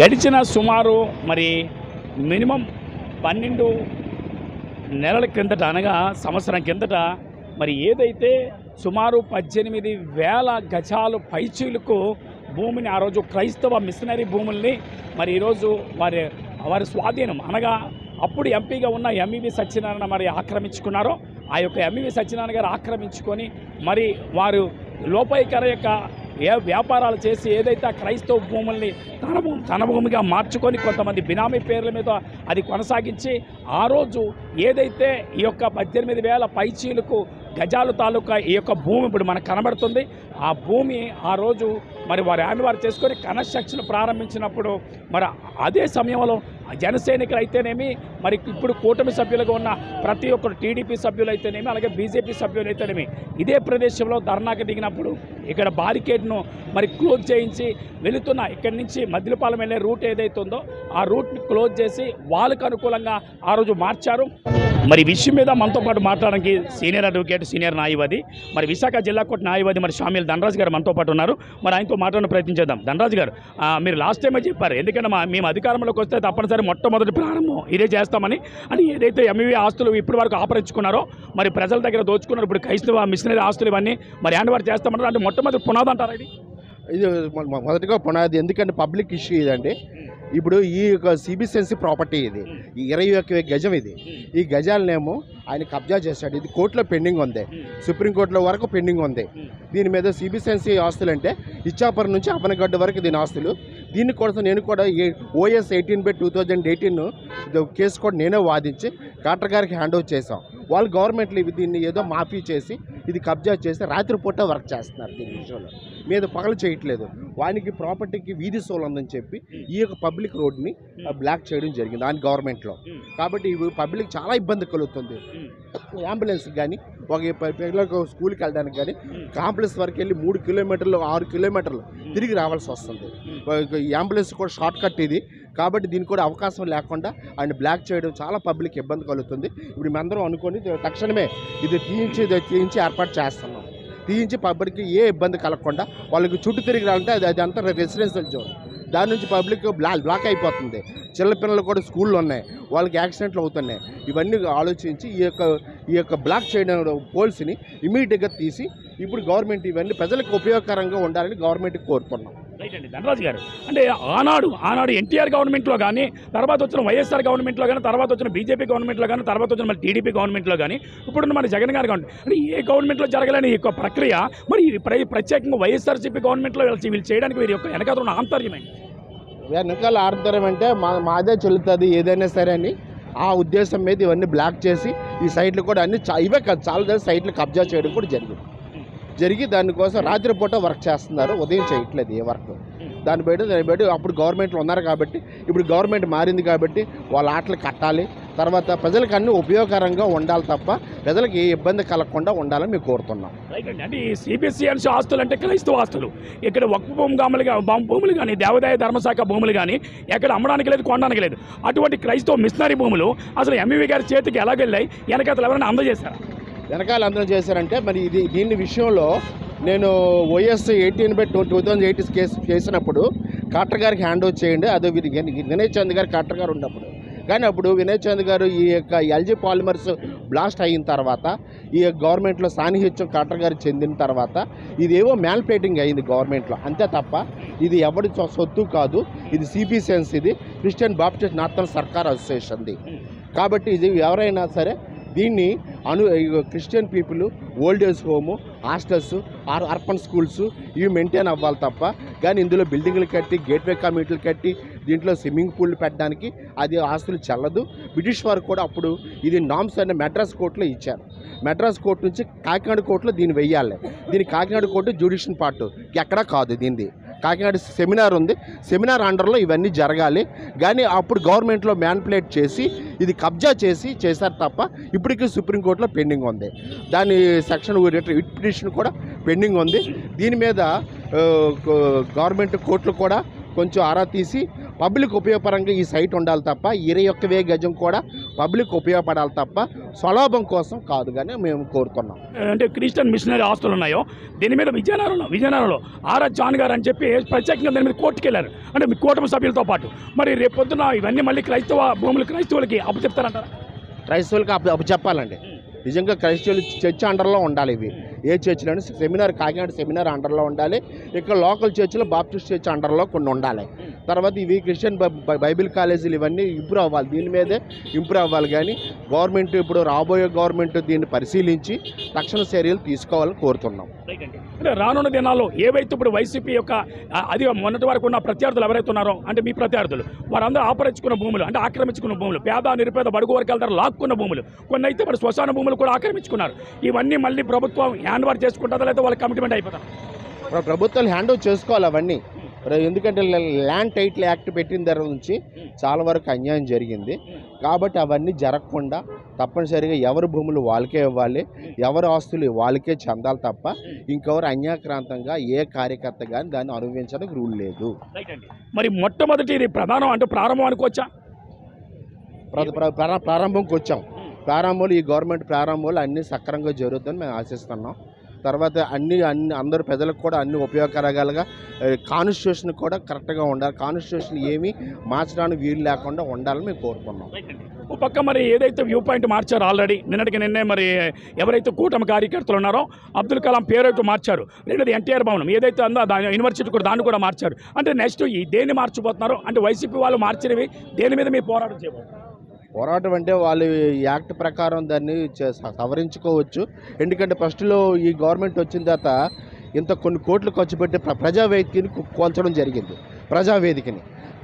గడిచిన సుమారు మరి మినిమం పన్నెండు నెలల కిందట అనగా సంవత్సరం కిందట మరి ఏదైతే సుమారు పద్దెనిమిది వేల గజాలు పైచీలకు భూమిని ఆ రోజు క్రైస్తవ మిషనరీ భూముల్ని మరి ఈరోజు వారి వారి స్వాధీనం అనగా అప్పుడు ఎంపీగా ఉన్న ఎంఈవి సత్యనారాయణ మరి ఆక్రమించుకున్నారో ఆ యొక్క ఎంఈవి సత్యనారాయణ గారు ఆక్రమించుకొని మరి వారు లోపాయికర యొక్క ఏ వ్యాపారాలు చేసి ఏదైతే ఆ క్రైస్తవ భూముల్ని తన తన భూమిగా మార్చుకొని కొంతమంది బినామీ పేర్ల మీద అది కొనసాగించి ఆ రోజు ఏదైతే ఈ యొక్క పద్దెనిమిది వేల పైచీలకు గజాలు తాలూకా ఈ యొక్క భూమి ఇప్పుడు మనకు కనబడుతుంది ఆ భూమి ఆ రోజు మరి వారు హ్యాండ్ చేసుకొని కన్స్ట్రక్షన్ ప్రారంభించినప్పుడు మరి అదే సమయంలో జన అయితేనేమి మరి ఇప్పుడు కూటమి సభ్యులుగా ఉన్న ప్రతి ఒక్కరు టీడీపీ సభ్యులు అయితేనేమి అలాగే బీజేపీ సభ్యులు అయితేనేమి ఇదే ప్రదేశంలో ధర్నాకి దిగినప్పుడు ఇక్కడ బారికేడ్ను మరి క్లోజ్ చేయించి వెళుతున్న ఇక్కడి నుంచి మద్దిలపాలెం వెళ్ళే రూట్ ఏదైతే ఉందో ఆ రూట్ని క్లోజ్ చేసి వాళ్ళకు అనుకూలంగా ఆ రోజు మార్చారు. మరి విషయం మీద మనతో పాటు మాట్లాడడానికి సీనియర్ అడ్వకేట్ సీనియర్ న్యాయవాది మరి విశాఖ జిల్లా కోర్టు న్యాయవాది మరి షామిల్ ధనరాజ్ గారు మనతో పాటు ఉన్నారు. మరి ఆయనతో మాట్లాడిన ప్రయత్నించేద్దాం ధనరాజ్ గారు మీరు లాస్ట్ టైమే చెప్పారు. ఎందుకంటే మా మేము అధికారంలోకి వస్తే తప్పనిసరి మొట్టమొదటి ప్రారంభం ఇదే చేస్తామని. అని ఏదైతే ఎంఈవి ఆస్తులు ఇప్పటి వరకు ఆపరించుకున్నారో మరి ప్రజల దగ్గర దోచుకున్నారు. ఇప్పుడు క్రైస్తవ మిషనరీ ఆస్తులు ఇవన్నీ మరి హ్యాండ్ ఓవర్ చేస్తామన్నారు. అంటే మొట్టమొదటి పునాది అంటారా ఇది ఇది మొదటిగా పునాది. ఎందుకంటే పబ్లిక్ ఇష్యూ ఇదండి. ఇప్పుడు ఈ యొక్క సిబిసెన్సీ ప్రాపర్టీ ఇది. ఈ ఇరవై ఒక్క గజం ఇది. ఈ గజాలనేమో ఆయన కబ్జా చేశాడు. ఇది కోర్టులో పెండింగ్ ఉంది. సుప్రీంకోర్టులో వరకు పెండింగ్ ఉంది. దీని మీద సిబిసెన్సీ ఆస్తులు అంటే ఇచ్చాపురం నుంచి అపనగడ్డ వరకు దీని ఆస్తులు. దీని కోసం నేను కూడా OS eighteen by two thousand eighteen case కూడా నేనే వాదించి కలెక్టర్ గారికి హ్యాండ్ ఓవర్ చేశాం. వాళ్ళు గవర్నమెంట్లు ఇవి దీన్ని ఏదో మాఫీ చేసి ఇది కబ్జా చేసి రాత్రిపూట వర్క్ చేస్తున్నారు దీని విషయంలో. మీద పగలు చేయట్లేదు. వానికి ప్రాపర్టీకి వీధి సోల్ ఉందని చెప్పి ఈ యొక్క పబ్లిక్ రోడ్ని బ్లాక్ చేయడం జరిగింది దాని గవర్నమెంట్లో. కాబట్టి ఇవి పబ్లిక్ చాలా ఇబ్బంది కలుగుతుంది. అంబులెన్స్ కానీ ఒక పిల్లలకు స్కూల్కి వెళ్ళడానికి కానీ కాంప్లెక్స్ వరకు వెళ్ళి మూడు కిలోమీటర్లు ఆరు కిలోమీటర్లు తిరిగి రావాల్సి వస్తుంది. అంబులెన్స్ కూడా షార్ట్ కట్ ఇది. కాబట్టి దీనికి కూడా అవకాశం లేకుండా ఆయన బ్లాక్ చేయడం చాలా పబ్లిక్ ఇబ్బంది కలుగుతుంది. ఇప్పుడు మేమందరం అనుకొని తక్షణమే ఇది తీయించి ఇది తీయించి ఏర్పాటు చేస్తున్నాం. తీయించి పబ్లిక్ ఏ ఇబ్బంది కలగకుండా వాళ్ళకి చుట్టూ తిరిగి రావాలంటే అది అది రెసిడెన్షియల్ జోన్. దాని నుంచి పబ్లిక్ బ్లాక్ బ్లాక్ అయిపోతుంది. చిన్నపిల్లలు కూడా స్కూళ్ళు ఉన్నాయి. వాళ్ళకి యాక్సిడెంట్లు అవుతున్నాయి. ఇవన్నీ ఆలోచించి ఈ యొక్క ఈ యొక్క బ్లాక్ చేయడం పోల్స్ని ఇమీడియట్గా తీసి ఇప్పుడు గవర్నమెంట్ ఇవన్నీ ప్రజలకు ఉపయోగకరంగా ఉండాలని గవర్నమెంట్కి కోరుతున్నాం. రైట్ అండి. ధనరాజు గారు అంటే ఆనాడు ఆనాడు ఎన్టీఆర్ గవర్నమెంట్లో కానీ తర్వాత వచ్చిన వైఎస్ఆర్ గవర్నమెంట్లో కానీ తర్వాత వచ్చిన బీజేపీ గవర్నమెంట్లో కానీ తర్వాత వచ్చిన మన టీడీపీ గవర్నమెంట్లో కానీ ఇప్పుడు మన జగన్ గారి గవర్నమెంట్ అంటే ఏ గవర్నమెంట్లో జరగలేని ఈ యొక్క ప్రక్రియ మరి ఈ ప్రత్యేకంగా వైఎస్ఆర్సీపీ గవర్నమెంట్లో వీళ్ళు చేయడానికి వీరి యొక్క వెనకాల ఉన్న ఆంతర్యమేంటి వెనకాల ఆంతర్యం అంటే మా మాదే చెల్లుతుంది ఏదైనా సరే అని ఆ ఉద్దేశం మీద ఇవన్నీ బ్లాక్ చేసి ఈ సైట్లు కూడా అన్ని ఇవే కాదు చాలా సైట్లు కబ్జా చేయడం కూడా జరిగింది. జరిగి దానికోసం రాత్రిపూట వర్క్ చేస్తున్నారు. ఉదయం చేయట్లేదు ఏ వర్క్. దాన్ని బయట దాన్ని బయట అప్పుడు గవర్నమెంట్లో ఉన్నారు కాబట్టి ఇప్పుడు గవర్నమెంట్ మారింది కాబట్టి వాళ్ళ ఆటలు కట్టాలి. తర్వాత ప్రజలకు అన్ని ఉపయోగకరంగా ఉండాలి తప్ప ప్రజలకు ఏ ఇబ్బంది కలగకుండా ఉండాలని మేము కోరుతున్నాం. అంటే ఈ సిబిఎస్ఈఎన్స్ ఆస్తులు అంటే క్రైస్తవ ఆస్తులు. ఇక్కడ ఒక్క భూమి భూములు కానీ దేవాదాయ ధర్మశాఖ భూములు కానీ ఎక్కడ అమ్మడానికి లేదు కొనడానికి లేదు. అటువంటి క్రైస్తవ మిషనరీ భూములు అసలు ఎంఈవి గారి చేతికి ఎలాగెళ్ళాయి? వెనకాతలు ఎవరైనా అందజేశారా? వెనకాల అందరూ చేశారంటే మరి ఇది దీని విషయంలో నేను YS eighteen by two two thousand eighty case చేసినప్పుడు కలెక్టర్ గారికి హ్యాండ్ ఓవర్ చేయండి. అదే వినయ్ చంద్ గారు కలెక్టర్ గారు ఉన్నప్పుడు. కానీ అప్పుడు వినయ్ చంద్ గారు ఈ యొక్క ఎల్జీ పాలిమర్స్ బ్లాస్ట్ అయిన తర్వాత ఈ గవర్నమెంట్లో సాన్నిహిత్యం కలెక్టర్ గారు చెందిన తర్వాత ఇదేవో మ్యాన్ప్లేటింగ్ అయింది గవర్నమెంట్లో. అంతే తప్ప ఇది ఎవరి సొత్తు కాదు. ఇది సిపిసిఎన్స్ ఇది. క్రిస్టియన్ బాప్టిస్ట్ నార్థన్ సర్కార్ అసోసియేషన్ది. కాబట్టి ఇది ఎవరైనా సరే దీన్ని అను Christian people old age home hostels or urban schools ఇవి మెయింటైన్ అవ్వాలి తప్ప కానీ ఇందులో బిల్డింగ్లు కట్టి గేట్వే కమిటీలు కట్టి దీంట్లో స్విమ్మింగ్ పూల్ పెట్టడానికి అది ఆస్తులు చల్లదు. బ్రిటిష్ వారు కూడా అప్పుడు ఇది నామ్స్ అనే మెడ్రాస్ కోర్టులో ఇచ్చారు. మెడ్రాస్ కోర్టు నుంచి కాకినాడ కోర్టులో దీన్ని వెయ్యాలి. దీని కాకినాడ కోర్టు జ్యుడిషియల్ పార్ట్. ఎక్కడా కాదు దీనిది. కాకినాడ సెమినార్ ఉంది. సెమినార్ అండర్లో ఇవన్నీ జరగాలి. కానీ అప్పుడు గవర్నమెంట్లో మ్యాన్పులేట్ చేసి ఇది కబ్జా చేసి చేశారు తప్ప ఇప్పటికీ సుప్రీంకోర్టులో పెండింగ్ ఉంది. దాని సెక్షన్ రిట్ పిటిషన్ కూడా పెండింగ్ ఉంది. దీని మీద గవర్నమెంట్ కోర్టులు కూడా కొంచెం ఆరా తీసి పబ్లిక్ ఉపయోగపరంగా ఈ సైట్ ఉండాలి తప్ప ఇరవై ఒక్క వే గజం కూడా పబ్లిక్ ఉపయోగపడాలి తప్ప స్వలాభం కోసం కాదు కానీ మేము కోరుతున్నాం అంటే క్రిస్టియన్ మిషనరీ ఆస్తులు ఉన్నాయో దీని మీద విజయనగరంలో విజయనగరంలో ఆర్ఎస్ జాన్ గారు అని చెప్పి ప్రత్యేకంగా దాని మీద కోర్టుకు వెళ్ళారు. అంటే మీ కూటమి సభ్యులతో పాటు. మరి రేపు పొద్దున ఇవన్నీ మళ్ళీ క్రైస్తవ భూములు క్రైస్తవులకి అప్పచెప్తారంటారా? క్రైస్తవులకి అప్పు అప్పు చెప్పాలండి. నిజంగా క్రైస్తవులు చర్చ్ అండర్లో ఉండాలి ఇవి. ఏ చర్చిలోని సెమినార్ కాకినాడ సెమినార్ అండర్లో ఉండాలి. ఇక్కడ లోకల్ చర్చిలో బాప్టిస్ట్ చర్చ్ అండర్లో కొన్ని ఉండాలి. తర్వాత ఇవి క్రిస్టియన్ బైబిల్ కాలేజీలు ఇవన్నీ ఇంప్రూవ్ అవ్వాలి. దీని మీదే ఇంప్రూవ్ అవ్వాలి కానీ గవర్నమెంట్ ఇప్పుడు రాబోయే గవర్నమెంట్ దీన్ని పరిశీలించి తక్షణ చర్యలు తీసుకోవాలని కోరుతున్నాం. అంటే రానున్న దినాల్లో ఏవైతే ఇప్పుడు వైసీపీ యొక్క అది మొన్నటి వరకు ఉన్న ప్రత్యర్థులు ఎవరైతే ఉన్నారో అంటే మీ ప్రత్యర్థులు వారందరూ ఆపరించుకున్న భూములు అంటే ఆక్రమించుకున్న భూములు పేద నిరుపేద బడుగు వర్గాల ద్వారా లాక్కున్న భూములు కొన్ని అయితే మరి శ్మశాన భూములు కూడా ఆక్రమించుకున్నారు. ఇవన్నీ మళ్ళీ ప్రభుత్వం హ్యాండ్ ఓవర్ చేసుకుంటుందా లేదా వాళ్ళకి కమిట్మెంట్ అయిపోతారు ప్ర- ప్రభుత్వాలు హ్యాండ్ ఓవర్ చేసుకోవాలి అవన్నీ. ఎందుకంటే ల్యాండ్ టైటిల్ యాక్ట్ పెట్టిన దగ్గర నుంచి చాలా వరకు అన్యాయం జరిగింది. కాబట్టి అవన్నీ జరగకుండా తప్పనిసరిగా ఎవరి భూములు వాళ్ళకే ఇవ్వాలి ఎవరి ఆస్తులు వాళ్ళకే చెందాలి తప్ప ఇంకెవరు అన్యాక్రాంతంగా ఏ కార్యకర్త కానీ దాన్ని అనుభవించడానికి రూల్ లేదు. మరి మొట్టమొదటి ఇది ప్రధానం అంటే ప్రారంభం అనుకోవచ్చా ప్ర- ప్రారంభంకి వచ్చాం. ప్రారంభంలో ఈ గవర్నమెంట్ ప్రారంభంలో అన్నీ సక్రమంగా జరుగుతుందని మేము ఆశిస్తున్నాం. తర్వాత అన్ని అన్ని అందరు ప్రజలకు కూడా అన్ని ఉపయోగకరగాలుగా కాన్స్టిట్యూషన్ కూడా కరెక్ట్గా ఉండాలి. కాన్స్టిట్యూషన్ ఏమీ మార్చడానికి వీలు లేకుండా ఉండాలని మేము కోరుకున్నాం. ఒక పక్క మరి ఏదైతే వ్యూ పాయింట్ మార్చారో ఆల్రెడీ నిన్నటికి నిన్నే మరి ఎవరైతే కూటమి కార్యకర్తలు ఉన్నారో అబ్దుల్ కలాం పేరైతే మార్చారు. రెండోది ఎన్టీఆర్ భవనం ఏదైతే ఉందో దాని యూనివర్సిటీ కూడా దాన్ని కూడా మార్చారు. అంటే నెక్స్ట్ ఈ దేన్ని మార్చిపోతున్నారు? అంటే వైసీపీ వాళ్ళు మార్చినవి దేని మీద మీరు పోరాటం చేయబోతున్నారు? పోరాటం అంటే వాళ్ళు యాక్ట్ ప్రకారం దాన్ని సవరించుకోవచ్చు. ఎందుకంటే ఫస్ట్లో ఈ గవర్నమెంట్ వచ్చిన తర్వాత ఇంత కొన్ని కోట్లు ఖర్చు పెట్టి ప్ర- ప్రజావేదికని కొంచడం కోల్చడం జరిగింది. ప్రజావేదికని.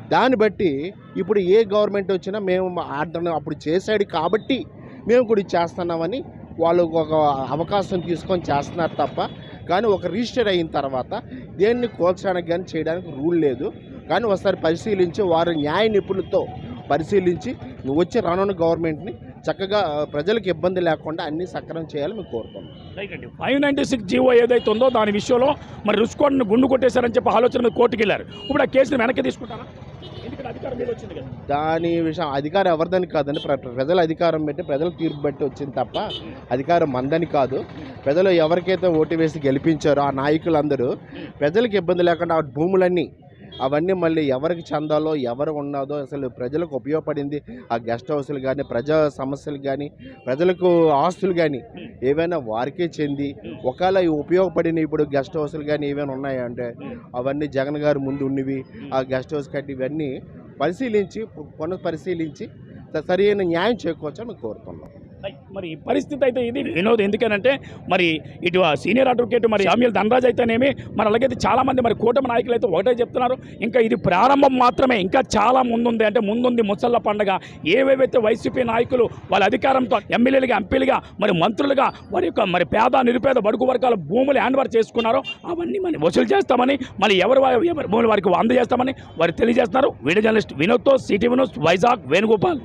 దాన్ని బట్టి ఇప్పుడు ఏ గవర్నమెంట్ వచ్చినా మేము ఆర్డర్ అప్పుడు చేశాడు కాబట్టి మేము కూడా చేస్తున్నామని వాళ్ళు ఒక అవకాశం తీసుకొని చేస్తున్నారు తప్ప కానీ ఒక రిజిస్టర్ అయిన తర్వాత దేన్ని కోల్చడానికి కానీ చేయడానికి రూల్ లేదు. కానీ ఒకసారి పరిశీలించి వారు న్యాయ నిపుణులతో పరిశీలించి వచ్చే రానున్న గవర్నమెంట్ని చక్కగా ప్రజలకు ఇబ్బంది లేకుండా అన్ని సక్రమం చేయాలని మేము కోరుతున్నాం రైట్ అండి. ఫైవ్ నైంటీ సిక్స్ జీవో ఏదైతే ఉందో దాని విషయంలో మరి రుసుకోండిని గుండు కొట్టేశారని చెప్పి ఆలోచన కోర్టుకు వెళ్ళారు ఇప్పుడు ఆ కేసుని వెనక్కి తీసుకుంటారా? దాని విషయం అధికారం ఎవరిదని కాదండి. ప్ర- ప్ర- ప్రజల అధికారం పెట్టి ప్రజల తీర్పు బట్టి వచ్చింది తప్ప అధికారం మందని కాదు. ప్రజలు ఎవరికైతే ఓటు వేసి గెలిపించారో ఆ నాయకులందరూ ప్రజలకు ఇబ్బంది లేకుండా ఆ భూములన్నీ అవన్నీ మళ్ళీ ఎవరికి చెందాలో ఎవరు ఉన్నదో అసలు ప్రజలకు ఉపయోగపడింది. ఆ గెస్ట్ హౌస్లు కానీ ప్రజా సమస్యలు కానీ ప్రజలకు ఆస్తులు కానీ ఏవైనా వారికే చెంది ఒకవేళ ఈ ఉపయోగపడిన ఇప్పుడు గెస్ట్ హౌస్లు కానీ ఏమైనా ఉన్నాయా అంటే అవన్నీ జగన్ గారు ముందు ఉన్నవి ఆ గెస్ట్ హౌస్ కట్టి ఇవన్నీ పరిశీలించి పునఃపరిశీలించి సరైన న్యాయం చేకూర్చని మేము కోరుతున్నాం. మరి పరిస్థితి అయితే ఇది వినోద్. ఎందుకనంటే మరి ఇటు సీనియర్ అడ్వకేట్ మరి సామ్యుల్ ధనరాజ్ అయితేనేమి మరి అలాగైతే చాలామంది మరి కూటమి నాయకులు అయితే ఒకటే చెప్తున్నారు. ఇంకా ఇది ప్రారంభం మాత్రమే. ఇంకా చాలా ముందుంది. అంటే ముందుంది ముసళ్ళ పండగ. ఏవేవైతే వైసీపీ నాయకులు వాళ్ళ అధికారంతో ఎమ్మెల్యేలుగా ఎంపీలుగా మరి మంత్రులుగా వారి యొక్క మరి పేద నిరుపేద బడుగు వర్గాల భూములు హ్యాండ్ ఓవర్ చేసుకున్నారో అవన్నీ మనం వసూలు చేస్తామని మళ్ళీ ఎవరు ఎవరి భూములు వారికి అందజేస్తామని వారు తెలియజేస్తున్నారు. వీడియో జర్నలిస్ట్ వినోద్తో సిటీ వినోద్ వైజాగ్ వేణుగోపాల్.